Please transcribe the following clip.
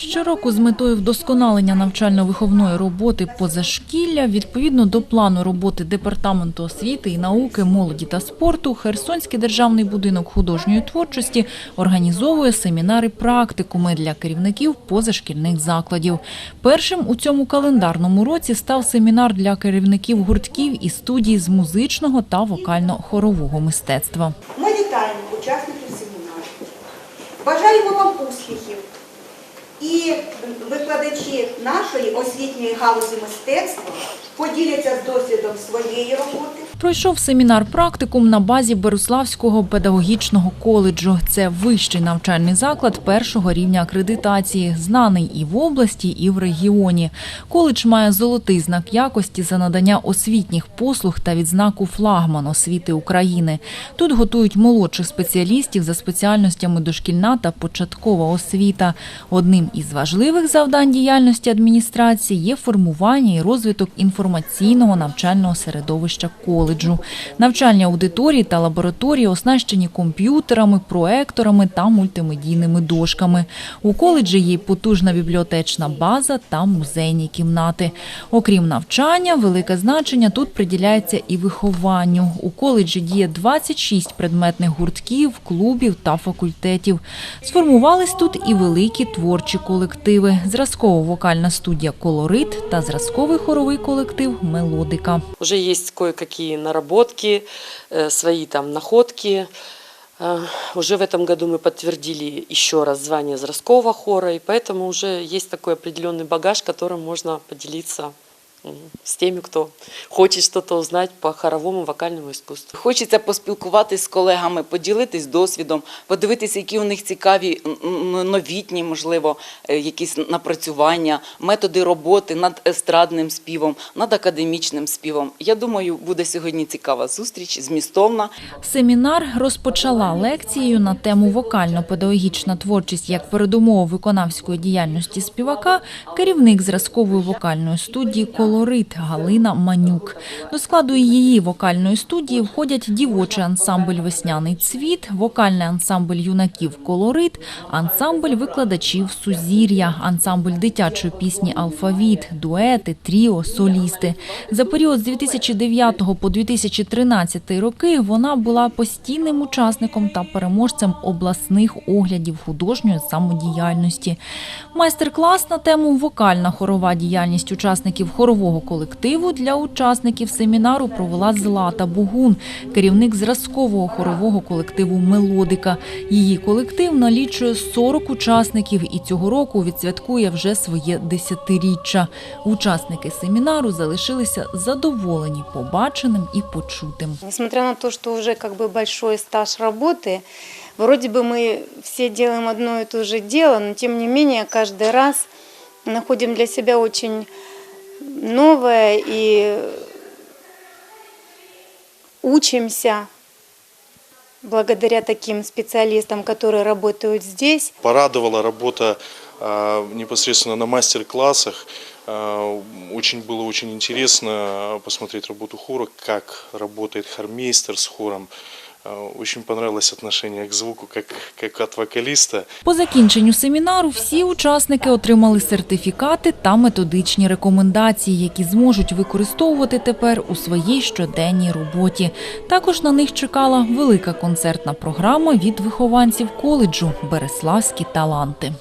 Щороку з метою вдосконалення навчально-виховної роботи позашкілля, відповідно до плану роботи Департаменту освіти і науки, молоді та спорту, Херсонський державний будинок художньої творчості організовує семінари практикуми для керівників позашкільних закладів. Першим у цьому календарному році став семінар для керівників гуртків і студій з музичного та вокально-хорового мистецтва. Ми вітаємо учасників семінару. Бажаємо вам успіхів. І викладачі нашої освітньої галузі мистецтва поділяться з досвідом своєї роботи. Пройшов семінар практикум на базі Беруславського педагогічного коледжу. Це вищий навчальний заклад першого рівня акредитації, знаний і в області, і в регіоні. Коледж має золотий знак якості за надання освітніх послуг та відзнаку флагман освіти України. Тут готують молодших спеціалістів за спеціальностями дошкільна та початкова освіта. Одним із важливих завдань діяльності адміністрації є формування і розвиток інформаційного навчального середовища коледжу. Навчальні аудиторії та лабораторії оснащені комп'ютерами, проекторами та мультимедійними дошками. У коледжі є потужна бібліотечна база та музейні кімнати. Окрім навчання, велике значення тут приділяється і вихованню. У коледжі діє 26 предметних гуртків, клубів та факультетів. Сформувались тут і великі творчі колективи: зразково-вокальна студія Колорит та зразковий хоровий колектив Мелодика. Уже есть кое-какие наработки, э, свои там находки. Э, Уже в этом году мы подтвердили еще раз звание Зразкова хора, и поэтому уже есть такой определенный багаж, которым можно поделиться м, с теми, кто хочет что-то по хоровому вокальному искусству. Хочеться поспілкуватись з колегами, поділитись досвідом, подивитися, які у них цікаві новітні, можливо, е, якісь напрацювання, методи роботи над естрадним співом, над академічним співом. Я думаю, буде сьогодні цікава зустріч, змістовна. Семінар розпочала лекцією на тему вокально-педагогічна творчість як передумова виконавської діяльності співака, керівник зразкової вокальної студії Колорит Галина Манюк. До складу її вокальної студії входять дівочий ансамбль Весняний цвіт, вокальний ансамбль юнаків Колорит, ансамбль викладачів Сузір'я, ансамбль дитячої пісні Алфавіт, дуети, тріо, солісти. За період з 2009 по 2013 роки вона була постійним учасником та переможцем обласних оглядів художньої самодіяльності. Майстер-клас на тему вокальна хорова діяльність учасників хорового колективу для учасників семінару провела Злата Бугун, керівник зразкового хорового колективу Мелодика. Її колектив налічує 40 учасників і цього року відсвяткує вже своє десятиріччя. Учасники семінару залишилися задоволені побаченим і почутим. Несмотря на то, что уже как бы большой стаж работы, вроде бы мы все делаем одно и то же дело, но тем не менее каждый раз находим для себя очень новое и учимся благодаря таким специалистам, которые работают здесь. Порадовала работа а, непосредственно на мастер-классах. А, Очень было очень интересно посмотреть работу хора, как работает хормейстер с хором. А, Очень понравилось отношение к звуку, как, как от вокалиста. По закінченню семінару всі учасники отримали сертифікати та методичні рекомендації, які зможуть використовувати тепер у своїй щоденній роботі. Також на них чекала велика концертна програма від вихованців коледжу Береславські таланти.